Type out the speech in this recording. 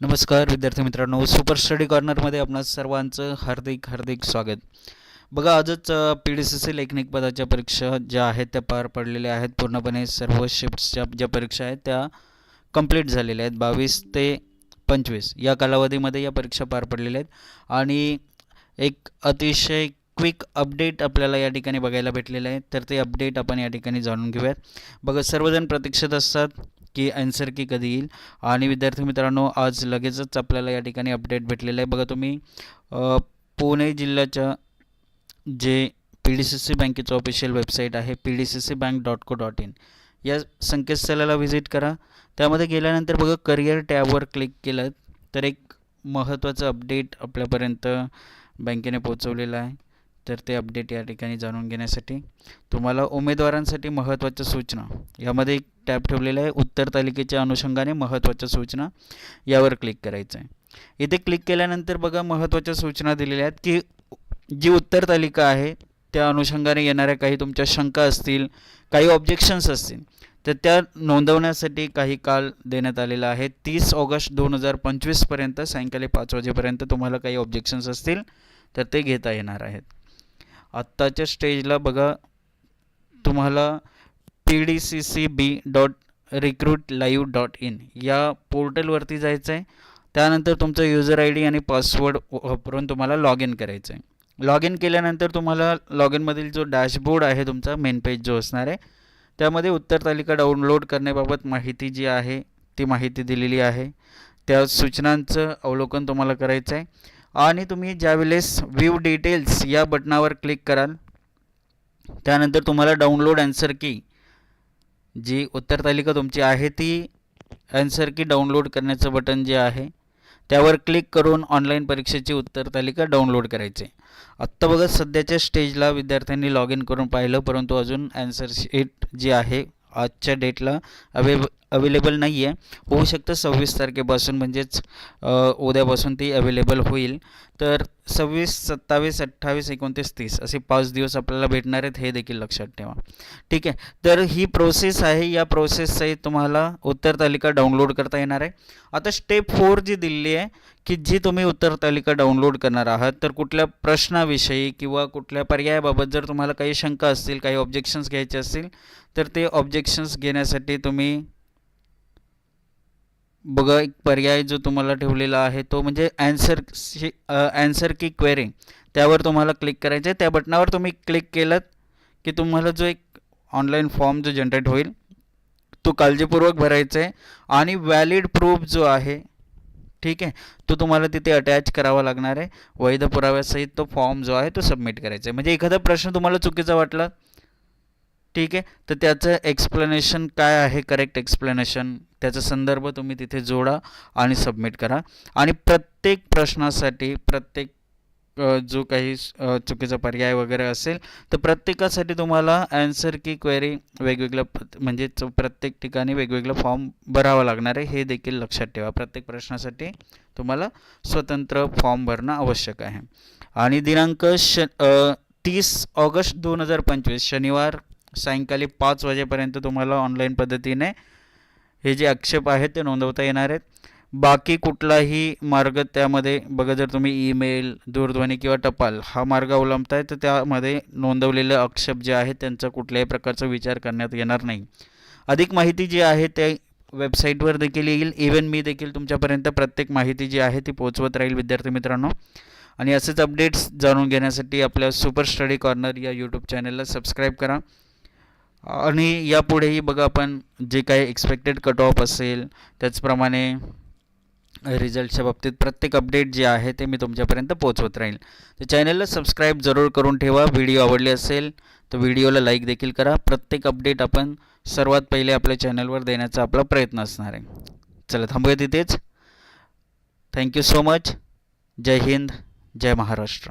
नमस्कार विद्यार्थी मित्रांनो. सुपर स्टडी कॉर्नरमध्ये आपणा सर्वांचं हार्दिक हार्दिक स्वागत. बघा आजच पी डी सी सी लेखनिक पदाच्या परीक्षा ज्या आहेत त्या पार पडलेल्या आहेत. पूर्णपणे सर्व शिफ्ट्सच्या ज्या परीक्षा आहेत त्या कंप्लीट झालेल्या आहेत. बावीस ते पंचवीस या कालावधीमध्ये या परीक्षा पार पडलेल्या आहेत. आणि एक अतिशय क्विक अपडेट आपल्याला या ठिकाणी बघायला भेटलेलं आहे. तर ते अपडेट आपण या ठिकाणी जाणून घेऊयात. बघा सर्वजण प्रतीक्षेत असतात. की ॲन्सर की कधी येईल. आणि विद्यार्थी मित्रांनो आज लगेचच आपल्याला या ठिकाणी अपडेट भेटलेलं आहे. बघा तुम्ही पुणे जिल्ह्याच्या जे पी डी सी सी बँकेचं ऑफिशियल वेबसाईट आहे P D C C bank dot co dot in या संकेतस्थळाला व्हिजिट करा. त्यामध्ये गेल्यानंतर बघा करिअर टॅबवर क्लिक केलं तर एक महत्त्वाचं अपडेट आपल्यापर्यंत बँकेने पोहोचवलेलं आहे. तर ते अपडेट या ठिकाणी जाणून घेण्यासाठी तुम्हाला उमेदवारांसाठी महत्त्वाच्या सूचना. यामध्ये एक टॅब ठेवलेला आहे उत्तर तालिकेच्या अनुषंगाने महत्त्वाच्या सूचना. यावर क्लिक करायचं आहे इथे क्लिक केल्यानंतर बघा महत्त्वाच्या सूचना दिलेल्या आहेत की जी उत्तर तालिका आहे त्या अनुषंगाने येणाऱ्या काही तुमच्या शंका असतील काही ऑब्जेक्शन्स असतील तर त्या नोंदवण्यासाठी काही काल देण्यात आलेला आहे. तीस ऑगस्ट दोन हजार पंचवीसपर्यंत सायंकाळी पाच वाजेपर्यंत तुम्हाला काही ऑब्जेक्शन्स असतील तर ते घेता येणार आहेत. आत्ताच्या स्टेजला बघा तुम्हाला P D C C B dot recruit live dot in या पोर्टलवरती जायचं आहे त्यानंतर तुमचं युजर आय डी आणि पासवर्ड वापरून तुम्हाला लॉग इन करायचं आहे लॉग इन केल्यानंतर तुम्हाला लॉग इनमधील जो डॅशबोर्ड आहे तुमचा मेन पेज जो असणार आहे त्यामध्ये उत्तर तालिका डाउनलोड करण्याबाबत माहिती जी आहे ती माहिती दिलेली आहे. त्या सूचनांचं अवलोकन तुम्हाला करायचं आहे आणि तुम्ही ज्यावेळेस व्ह्यू डिटेल्स या बटनावर क्लिक कराल त्यानंतर तुम्हाला डाउनलोड अँसर की जी उत्तर तालिका तुमची आहे ती अँसर की डाउनलोड करण्याचं बटन जे आहे त्यावर क्लिक करून ऑनलाईन परीक्षेची उत्तर तालिका डाउनलोड करायची. आत्ता बघा सध्याच्या स्टेजला विद्यार्थ्यांनी लॉग इन करून पाहिलं परंतु अजून ॲन्सर शीट जी आहे आजच्या डेटला अवेब अवेलेबल नाही आहे होऊ शकतं सव्वीस तारखेपासून म्हणजेच उद्यापासून ती अवेलेबल होईल. तर सव्वीस सत्तावीस अठ्ठावीस एकोणतीस तीस असे पाच दिवस आपल्याला भेटणार आहेत हे देखील लक्षात ठेवा. ठीक आहे. तर ही प्रोसेस आहे. या प्रोसेससहित तुम्हाला उत्तर तालिका डाउनलोड करता येणार आहे. आता स्टेप फोर जी दिलेली आहे की जी तुम्ही उत्तर तालिका डाउनलोड करणार आहात तर कुठल्या प्रश्नाविषयी किंवा कुठल्या पर्यायाबाबत जर तुम्हाला काही शंका असतील काही ऑब्जेक्शन्स घ्यायचे असतील तर ते ऑब्जेक्शन्स घेण्यासाठी तुम्ही बघा एक पर्याय जो तुम्हाला ठेवलेला आहे तो म्हणजे ॲन्सर ॲन्सर की क्वेरी त्यावर तुम्हाला क्लिक करायचं आहे त्या बटनावर तुम्ही क्लिक केलं की तुम्हाला जो एक ऑनलाईन फॉर्म जो जनरेट होईल तो काळजीपूर्वक भरायचा आहे आणि व्हॅलिड प्रूफ जो आहे ठीक आहे? तो तुम्हाला तिथे अटॅच करावा लागणार आहे. वैध पुराव्यासहित तो फॉर्म जो आहे तो सबमिट करायचा आहे. म्हणजे एखादा प्रश्न तुम्हाला चुकीचा वाटला ठीक आहे? तर त्याचं एक्सप्लेनेशन काय आहे? करेक्ट एक्सप्लेनेशन त्याचा संदर्भ तुम्ही तिथे जोडा आणि सबमिट करा. आणि प्रत्येक प्रश्नासाठी प्रत्येक जो काही चुकीचा पर्याय वगैरे असेल तर प्रत्येकासाठी तुम्हाला ॲन्सर की क्वेरी वेगवेगळ्या प- म्हणजे प्रत्येक ठिकाणी वेगवेगळं फॉर्म भरावा लागणार आहे हे देखील लक्षात ठेवा. प्रत्येक प्रश्नासाठी तुम्हाला स्वतंत्र फॉर्म भरणं आवश्यक आहे. आणि दिनांक श तीस ऑगस्ट दोन हजार पंचवीस शनिवार सायंकाळी पाच वाजेपर्यंत तुम्हाला ऑनलाईन पद्धतीने हे जे आक्षेप आहेत ते नोंदवता येणार आहेत. बाकी कुठलाही मार्ग त्यामध्ये बघा जर तुम्ही ईमेल दूरध्वनी किंवा टपाल हा मार्ग अवलंबताय तर त्यामध्ये नोंदवलेले आक्षेप जे आहेत त्यांचा कुठल्याही प्रकारचा विचार करण्यात येणार नाही. अधिक माहिती जी आहे ते वेबसाईटवर देखील येईल. इवन मी देखील तुमच्यापर्यंत प्रत्येक माहिती जी आहे ती पोहोचवत राहील विद्यार्थी मित्रांनो. आणि असेच अपडेट्स जाणून घेण्यासाठी आपल्या सुपर स्टडी कॉर्नर या यूट्यूब चॅनलला सबस्क्राईब करा. आणि यापुढेही बघा आपण जे काही एक्सपेक्टेड कट ऑफ असेल त्याचप्रमाणे रिझल्टच्या बाबतीत प्रत्येक अपडेट जे आहे ते मी तुमच्यापर्यंत पोहोचवत राहील. तर चॅनलला सबस्क्राईब जरूर करून ठेवा. व्हिडिओ आवडले असेल तर व्हिडिओला लाईक देखील करा. प्रत्येक अपडेट आपण सर्वात पहिले आपल्या चॅनलवर देण्याचा आपला प्रयत्न असणार आहे. चला थांबूया तिथेच थँक्यू सो मच जय हिंद. जय महाराष्ट्र.